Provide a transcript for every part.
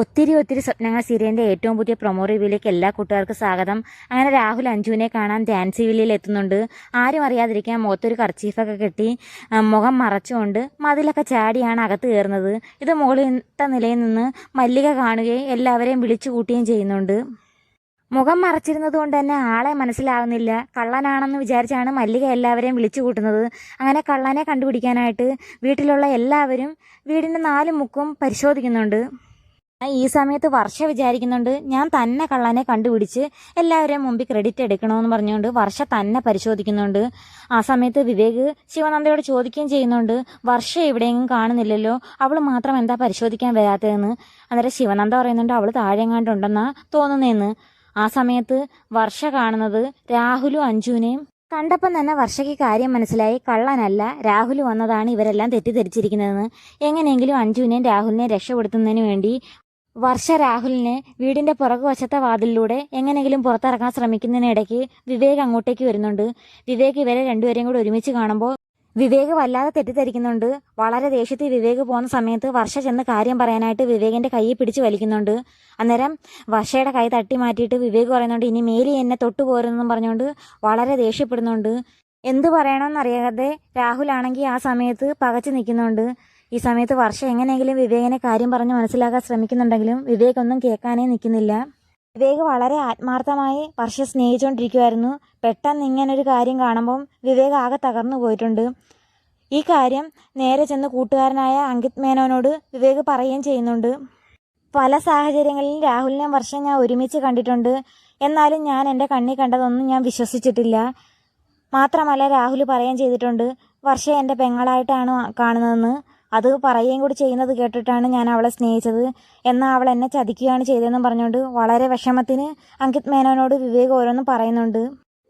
ഒത്തിരി ഒത്തിരി സ്വപ്നങ്ങൾ സീരിയലിന്റെ ഏറ്റവും പുതിയ പ്രൊമോ റിവ്യൂയിലേക്ക് എല്ലാ കൂട്ടുകാർക്കും സ്വാഗതം. അങ്ങനെ രാഹുൽ അഞ്ജുവിനെ കാണാൻ ഡാൻസി വില്ലിയിൽ എത്തുന്നുണ്ട്. ആരും അറിയാതിരിക്കാൻ മുഖത്തൊരു കർച്ചീഫൊക്കെ കെട്ടി മുഖം മറച്ചുകൊണ്ട് മതിലൊക്കെ ചാടിയാണ് അകത്ത് കയറുന്നത്. ഇത് മുകളിലത്തെ നിലയിൽ നിന്ന് മല്ലിക കാണുകയും എല്ലാവരെയും വിളിച്ചു കൂട്ടുകയും ചെയ്യുന്നുണ്ട്. മുഖം മറച്ചിരുന്നത് കൊണ്ട് തന്നെ ആളെ മനസ്സിലാവുന്നില്ല. കള്ളനാണെന്ന് വിചാരിച്ചാണ് മല്ലിക എല്ലാവരെയും വിളിച്ചു കൂട്ടുന്നത്. അങ്ങനെ കള്ളനെ കണ്ടുപിടിക്കാനായിട്ട് വീട്ടിലുള്ള എല്ലാവരും വീടിന്റെ നാല് മുക്കും പരിശോധിക്കുന്നുണ്ട്. ഈ സമയത്ത് വർഷ വിചാരിക്കുന്നുണ്ട് ഞാൻ തന്നെ കള്ളനെ കണ്ടുപിടിച്ച് എല്ലാവരെയും മുമ്പിൽ ക്രെഡിറ്റ് എടുക്കണമെന്ന് പറഞ്ഞുകൊണ്ട് വർഷ തന്നെ പരിശോധിക്കുന്നുണ്ട്. ആ സമയത്ത് വിവേക് ശിവനന്ദയോട് ചോദിക്കുകയും ചെയ്യുന്നുണ്ട് വർഷ എവിടെയെങ്കിലും കാണുന്നില്ലല്ലോ അവൾ മാത്രം എന്താ പരിശോധിക്കാൻ വരാത്തതെന്ന്? അന്നേരം ശിവനന്ദ പറയുന്നുണ്ട് അവൾ താഴെങ്ങാണ്ടുണ്ടെന്നാ തോന്നുന്നതെന്ന് ആ സമയത്ത് വർഷ കാണുന്നത് രാഹുലും അഞ്ജുവിനെയും കണ്ടപ്പം തന്നെ വർഷയ്ക്ക് കാര്യം മനസ്സിലായി കള്ളനല്ല രാഹുൽ വന്നതാണ് ഇവരെല്ലാം തെറ്റിദ്ധരിച്ചിരിക്കുന്നതെന്ന്. എങ്ങനെയെങ്കിലും അഞ്ജുവിനെയും രാഹുലിനെയും രക്ഷപ്പെടുത്തുന്നതിന് വേണ്ടി വർഷ രാഹുലിനെ വീടിന്റെ പുറകുവശത്തെ വാതിലിലൂടെ എങ്ങനെയെങ്കിലും പുറത്തിറക്കാൻ ശ്രമിക്കുന്നതിനിടയ്ക്ക് വിവേക് അങ്ങോട്ടേക്ക് വരുന്നുണ്ട്. വിവേക് ഇവരെ രണ്ടുപേരെയും കൂടെ ഒരുമിച്ച് കാണുമ്പോൾ വിവേക് വല്ലാതെ തെറ്റിദ്ധരിക്കുന്നുണ്ട്. വളരെ ദേഷ്യത്തിൽ വിവേക് പോകുന്ന സമയത്ത് വർഷ ചെന്ന് കാര്യം പറയാനായിട്ട് വിവേകിന്റെ കൈ പിടിച്ച് വലിക്കുന്നുണ്ട്. അന്നേരം വർഷയുടെ കൈ തട്ടി മാറ്റിയിട്ട് വിവേക് പറയുന്നുണ്ട് ഇനി മേലി എന്നെ തൊട്ടു പോരുന്നെന്നും പറഞ്ഞുകൊണ്ട് വളരെ ദേഷ്യപ്പെടുന്നുണ്ട്. എന്തു പറയണമെന്നറിയാതെ രാഹുലാണെങ്കിൽ ആ സമയത്ത് പകച്ചു നിൽക്കുന്നുണ്ട്. ഈ സമയത്ത് വർഷ എങ്ങനെയെങ്കിലും വിവേകിനെ കാര്യം പറഞ്ഞ് മനസ്സിലാക്കാൻ ശ്രമിക്കുന്നുണ്ടെങ്കിലും വിവേക് ഒന്നും കേൾക്കാനേ നിൽക്കുന്നില്ല. വിവേക് വളരെ ആത്മാർത്ഥമായി വർഷ സ്നേഹിച്ചുകൊണ്ടിരിക്കുമായിരുന്നു പെട്ടെന്ന് ഇങ്ങനൊരു കാര്യം കാണുമ്പം വിവേക് ആകെ തകർന്നു പോയിട്ടുണ്ട്. ഈ കാര്യം നേരെ ചെന്ന് കൂട്ടുകാരനായ അങ്കിത് മേനോനോട് വിവേക് പറയുകയും ചെയ്യുന്നുണ്ട്. പല സാഹചര്യങ്ങളിലും രാഹുലിനെ വർഷം ഞാൻ ഒരുമിച്ച് കണ്ടിട്ടുണ്ട്. എന്നാലും ഞാൻ എന്റെ കണ്ണിൽ കണ്ടതൊന്നും ഞാൻ വിശ്വസിച്ചിട്ടില്ല. മാത്രമല്ല രാഹുൽ പറയുകയും ചെയ്തിട്ടുണ്ട് വർഷ എന്റെ പെങ്ങളായിട്ടാണ് കാണുന്നതെന്ന്. അത് പറയുകയും കൂടി ചെയ്യുന്നത് കേട്ടിട്ടാണ് ഞാൻ അവളെ സ്നേഹിച്ചത്. എന്നാൽ അവൾ എന്നെ ചതിക്കുകയാണ് ചെയ്തതെന്നും പറഞ്ഞുകൊണ്ട് വളരെ വിഷമത്തിന് അങ്കിത് മേനോനോട് വിവേക് ഓരോന്നും പറയുന്നുണ്ട്.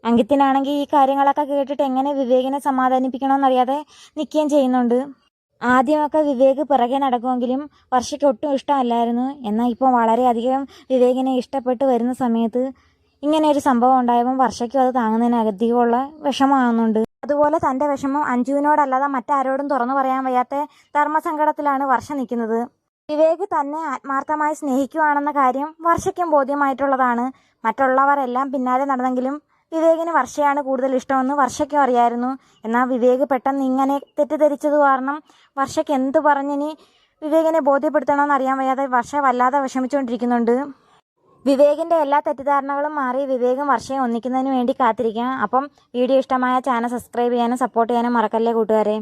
അങ്കിത്തിനാണെങ്കിൽ ഈ കാര്യങ്ങളൊക്കെ കേട്ടിട്ട് എങ്ങനെ വിവേകിനെ സമാധാനിപ്പിക്കണമെന്നറിയാതെ നിൽക്കുകയും ചെയ്യുന്നുണ്ട്. ആദ്യമൊക്കെ വിവേക് പിറകെ നടക്കുമെങ്കിലും വർഷയ്ക്ക് ഒട്ടും ഇഷ്ടമല്ലായിരുന്നു. എന്നാൽ ഇപ്പോൾ വളരെയധികം വിവേകിനെ ഇഷ്ടപ്പെട്ട് വരുന്ന സമയത്ത് ഇങ്ങനെ ഒരു സംഭവം ഉണ്ടായപ്പോൾ വർഷയ്ക്കും അത് താങ്ങുന്നതിന് അധികമുള്ള വിഷമമാകുന്നുണ്ട്. അതുപോലെ തന്റെ വിഷമം അഞ്ജുവിനോടല്ലാതെ മറ്റാരോടും തുറന്നു പറയാൻ വയ്യാത്ത ധർമ്മസങ്കടത്തിലാണ് വർഷ നിൽക്കുന്നത്. വിവേക് തന്നെ ആത്മാർത്ഥമായി സ്നേഹിക്കുവാണെന്ന കാര്യം വർഷയ്ക്കും ബോധ്യമായിട്ടുള്ളതാണ്. മറ്റുള്ളവരെല്ലാം പിന്നാലെ നടന്നെങ്കിലും വിവേകിന് വർഷയാണ് കൂടുതൽ ഇഷ്ടമെന്ന് വർഷയ്ക്കും അറിയായിരുന്നു. എന്നാൽ വിവേക് പെട്ടെന്ന് ഇങ്ങനെ തെറ്റിദ്ധരിച്ചത് കാരണം വർഷയ്ക്ക് എന്ത് പറഞ്ഞിനി വിവേകിനെ ബോധ്യപ്പെടുത്തണമെന്ന് അറിയാൻ വയ്യാതെ വർഷ വല്ലാതെ വിഷമിച്ചുകൊണ്ടിരിക്കുന്നുണ്ട്. വിവേകിന്റെ എല്ലാ തെറ്റിദ്ധാരണകളും മാറി വിവേകം വർഷയും ഒന്നിക്കുന്നതിന് വേണ്ടി കാത്തിരിക്കാം അപ്പം വീഡിയോ ഇഷ്ടമായ ചാനൽ സബ്സ്ക്രൈബ് ചെയ്യാനും സപ്പോർട്ട് ചെയ്യാനും മറക്കല്ലേ കൂട്ടുകാരെ.